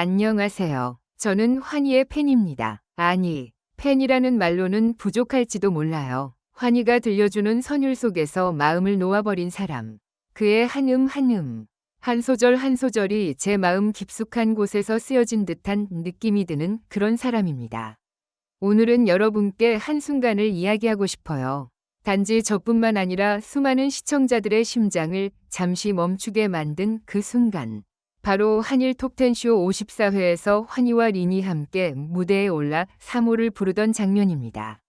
안녕하세요. 저는 환희의 팬입니다. 아니, 팬이라는 말로는 부족할지도 몰라요. 환희가 들려주는 선율 속에서 마음을 놓아버린 사람. 그의 한음 한음, 한 소절 한 소절이 제 마음 깊숙한 곳에서 쓰여진 듯한 느낌이 드는 그런 사람입니다. 오늘은 여러분께 한순간을 이야기하고 싶어요. 단지 저뿐만 아니라 수많은 시청자들의 심장을 잠시 멈추게 만든 그 순간. 바로 한일 톱텐쇼 54회에서 환희와 린이 함께 무대에 올라 3호를 부르던 장면입니다.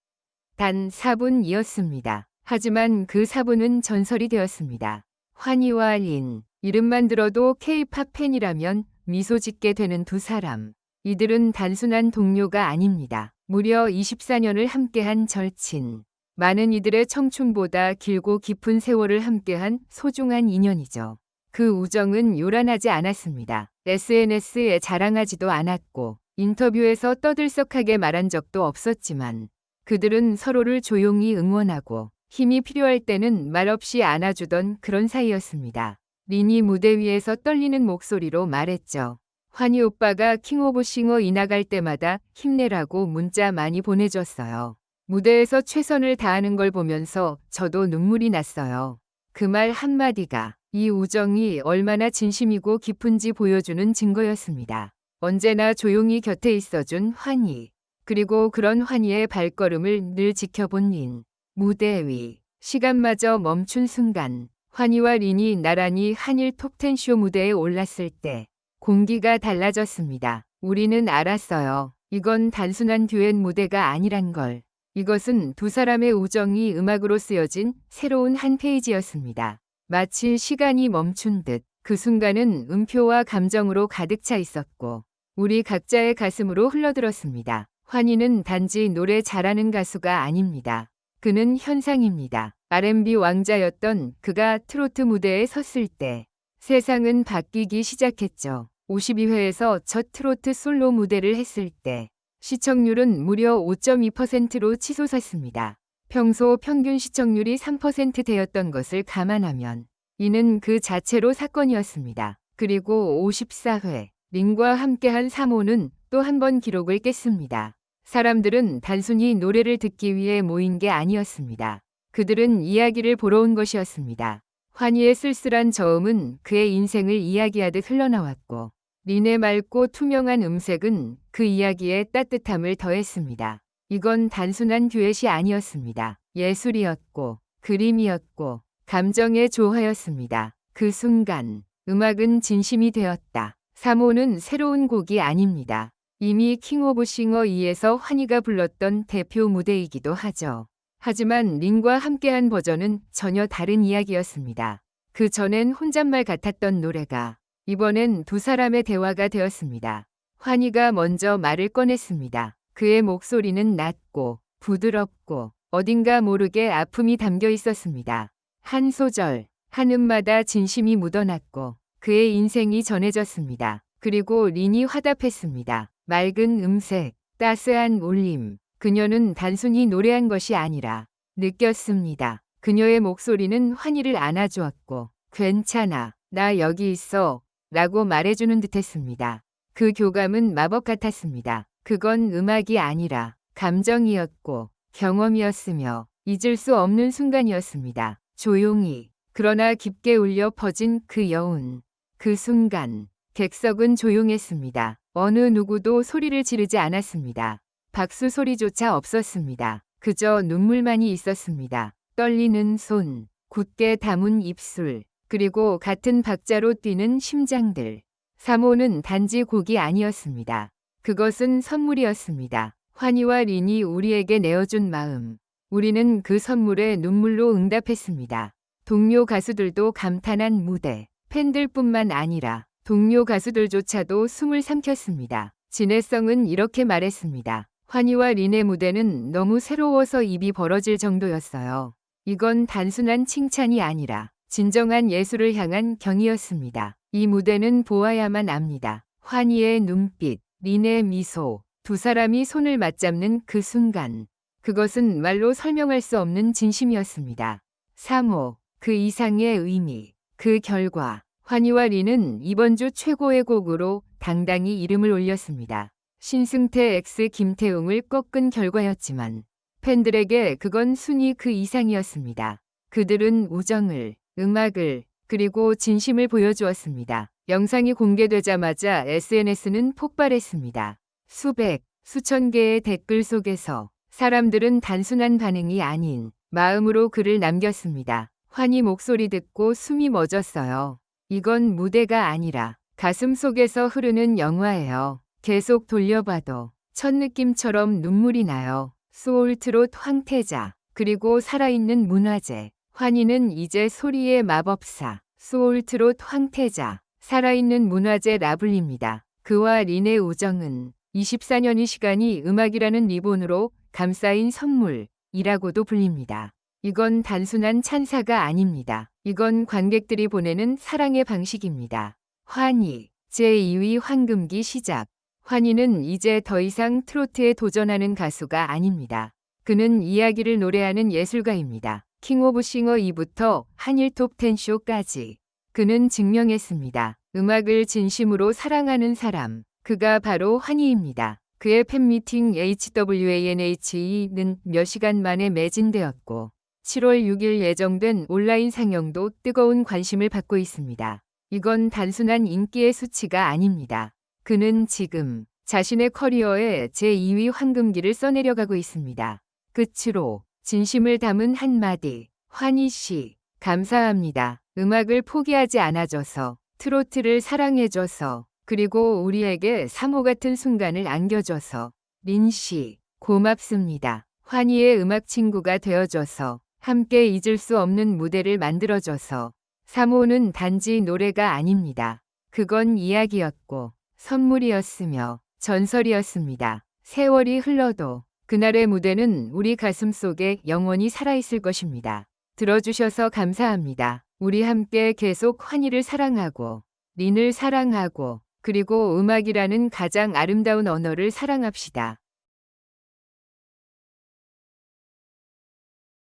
단 4분이었습니다. 하지만 그 4분은 전설이 되었습니다. 환희와 린, 이름만 들어도 K-팝 팬이라면 미소 짓게 되는 두 사람. 이들은 단순한 동료가 아닙니다. 무려 24년을 함께한 절친. 많은 이들의 청춘보다 길고 깊은 세월을 함께한 소중한 인연이죠. 그 우정은 요란하지 않았습니다. SNS에 자랑하지도 않았고 인터뷰에서 떠들썩하게 말한 적도 없었지만 그들은 서로를 조용히 응원하고 힘이 필요할 때는 말없이 안아주던 그런 사이였습니다. 린이 무대 위에서 떨리는 목소리로 말했죠. 환희 오빠가 킹 오브 싱어 이나갈 때마다 힘내라고 문자 많이 보내줬어요. 무대에서 최선을 다하는 걸 보면서 저도 눈물이 났어요. 그 말 한마디가 이 우정이 얼마나 진심이고 깊은지 보여주는 증거였습니다. 언제나 조용히 곁에 있어준 환희. 그리고 그런 환희의 발걸음을 늘 지켜본 린. 무대 위. 시간마저 멈춘 순간. 환희와 린이 나란히 한일 톱텐쇼 무대에 올랐을 때 공기가 달라졌습니다. 우리는 알았어요. 이건 단순한 듀엣 무대가 아니란 걸. 이것은 두 사람의 우정이 음악으로 쓰여진 새로운 한 페이지였습니다. 마치 시간이 멈춘 듯 그 순간은 음표와 감정으로 가득 차 있었고 우리 각자의 가슴으로 흘러들었습니다. 환희는 단지 노래 잘하는 가수가 아닙니다. 그는 현상입니다. R&B 왕자였던 그가 트로트 무대에 섰을 때 세상은 바뀌기 시작했죠. 52회에서 첫 트로트 솔로 무대를 했을 때 시청률은 무려 5.2%로 치솟았습니다. 평소 평균 시청률이 3%대였던 것을 감안하면 이는 그 자체로 사건이었습니다. 그리고 54회 링과 함께한 3호는 또 한 번 기록을 깼습니다. 사람들은 단순히 노래를 듣기 위해 모인 게 아니었습니다. 그들은 이야기를 보러 온 것이었습니다. 환희의 쓸쓸한 저음은 그의 인생을 이야기하듯 흘러나왔고 린의 맑고 투명한 음색은 그 이야기에 따뜻함을 더했습니다. 이건 단순한 듀엣이 아니었습니다. 예술이었고 그림이었고 감정의 조화였습니다. 그 순간 음악은 진심이 되었다. 3호는 새로운 곡이 아닙니다. 이미 킹 오브 싱어 2에서 환희가 불렀던 대표 무대이기도 하죠. 하지만 린과 함께한 버전은 전혀 다른 이야기였습니다. 그 전엔 혼잣말 같았던 노래가 이번엔 두 사람의 대화가 되었습니다. 환희가 먼저 말을 꺼냈습니다. 그의 목소리는 낮고 부드럽고 어딘가 모르게 아픔이 담겨 있었습니다. 한 소절, 한 음마다 진심이 묻어났고 그의 인생이 전해졌습니다. 그리고 린이 화답했습니다. 맑은 음색, 따스한 울림. 그녀는 단순히 노래한 것이 아니라 느꼈습니다. 그녀의 목소리는 환희를 안아주었고 괜찮아, 나 여기 있어 라고 말해주는 듯했습니다. 그 교감은 마법 같았습니다. 그건 음악이 아니라 감정이었고 경험이었으며 잊을 수 없는 순간이었습니다. 조용히 그러나 깊게 울려 퍼진 그 여운. 그 순간 객석은 조용했습니다. 어느 누구도 소리를 지르지 않았습니다. 박수 소리조차 없었습니다. 그저 눈물만이 있었습니다. 떨리는 손, 굳게 담은 입술, 그리고 같은 박자로 뛰는 심장들. 3호는 단지 곡이 아니었습니다. 그것은 선물이었습니다. 환희와 린이 우리에게 내어준 마음. 우리는 그 선물에 눈물로 응답했습니다. 동료 가수들도 감탄한 무대. 팬들뿐만 아니라 동료 가수들조차도 숨을 삼켰습니다. 진해성은 이렇게 말했습니다. 환희와 린의 무대는 너무 새로워서 입이 벌어질 정도였어요. 이건 단순한 칭찬이 아니라 진정한 예술을 향한 경이였습니다. 이 무대는 보아야만 압니다. 환희의 눈빛, 린의 미소, 두 사람이 손을 맞잡는 그 순간. 그것은 말로 설명할 수 없는 진심이었습니다. 3호, 그 이상의 의미, 그 결과. 환희와 리는 이번 주 최고의 곡으로 당당히 이름을 올렸습니다. 신승태 X 김태웅을 꺾은 결과였지만 팬들에게 그건 순위 그 이상이었습니다. 그들은 우정을, 음악을, 그리고 진심을 보여주었습니다. 영상이 공개되자마자 SNS는 폭발했습니다. 수백, 수천 개의 댓글 속에서 사람들은 단순한 반응이 아닌 마음으로 글을 남겼습니다. 환희 목소리 듣고 숨이 멎었어요. 이건 무대가 아니라 가슴 속에서 흐르는 영화예요. 계속 돌려봐도 첫 느낌처럼 눈물이 나요. 소울트롯 황태자, 그리고 살아있는 문화재. 환희는 이제 소리의 마법사, 소울트롯 황태자, 살아있는 문화재 라블리입니다. 그와 린의 우정은 24년의 시간이 음악이라는 리본으로 감싸인 선물이라고도 불립니다. 이건 단순한 찬사가 아닙니다. 이건 관객들이 보내는 사랑의 방식입니다. 환희, 제2위 황금기 시작. 환희는 이제 더 이상 트로트에 도전하는 가수가 아닙니다. 그는 이야기를 노래하는 예술가입니다. 킹 오브 싱어 2부터 한일 톱10 쇼까지. 그는 증명했습니다. 음악을 진심으로 사랑하는 사람. 그가 바로 환희입니다. 그의 팬미팅 HWANHE는 몇 시간 만에 매진되었고 7월 6일 예정된 온라인 상영도 뜨거운 관심을 받고 있습니다. 이건 단순한 인기의 수치가 아닙니다. 그는 지금 자신의 커리어에 제2위 황금기를 써내려가고 있습니다. 끝으로 진심을 담은 한마디. 환희 씨, 감사합니다. 음악을 포기하지 않아줘서, 트로트를 사랑해줘서, 그리고 우리에게 사모 같은 순간을 안겨줘서, 린 씨, 고맙습니다. 환희의 음악 친구가 되어줘서, 함께 잊을 수 없는 무대를 만들어줘서, 사모는 단지 노래가 아닙니다. 그건 이야기였고, 선물이었으며, 전설이었습니다. 세월이 흘러도 그날의 무대는 우리 가슴 속에 영원히 살아있을 것입니다. 들어주셔서 감사합니다. 우리 함께 계속 환희를 사랑하고, 린을 사랑하고, 그리고 음악이라는 가장 아름다운 언어를 사랑합시다.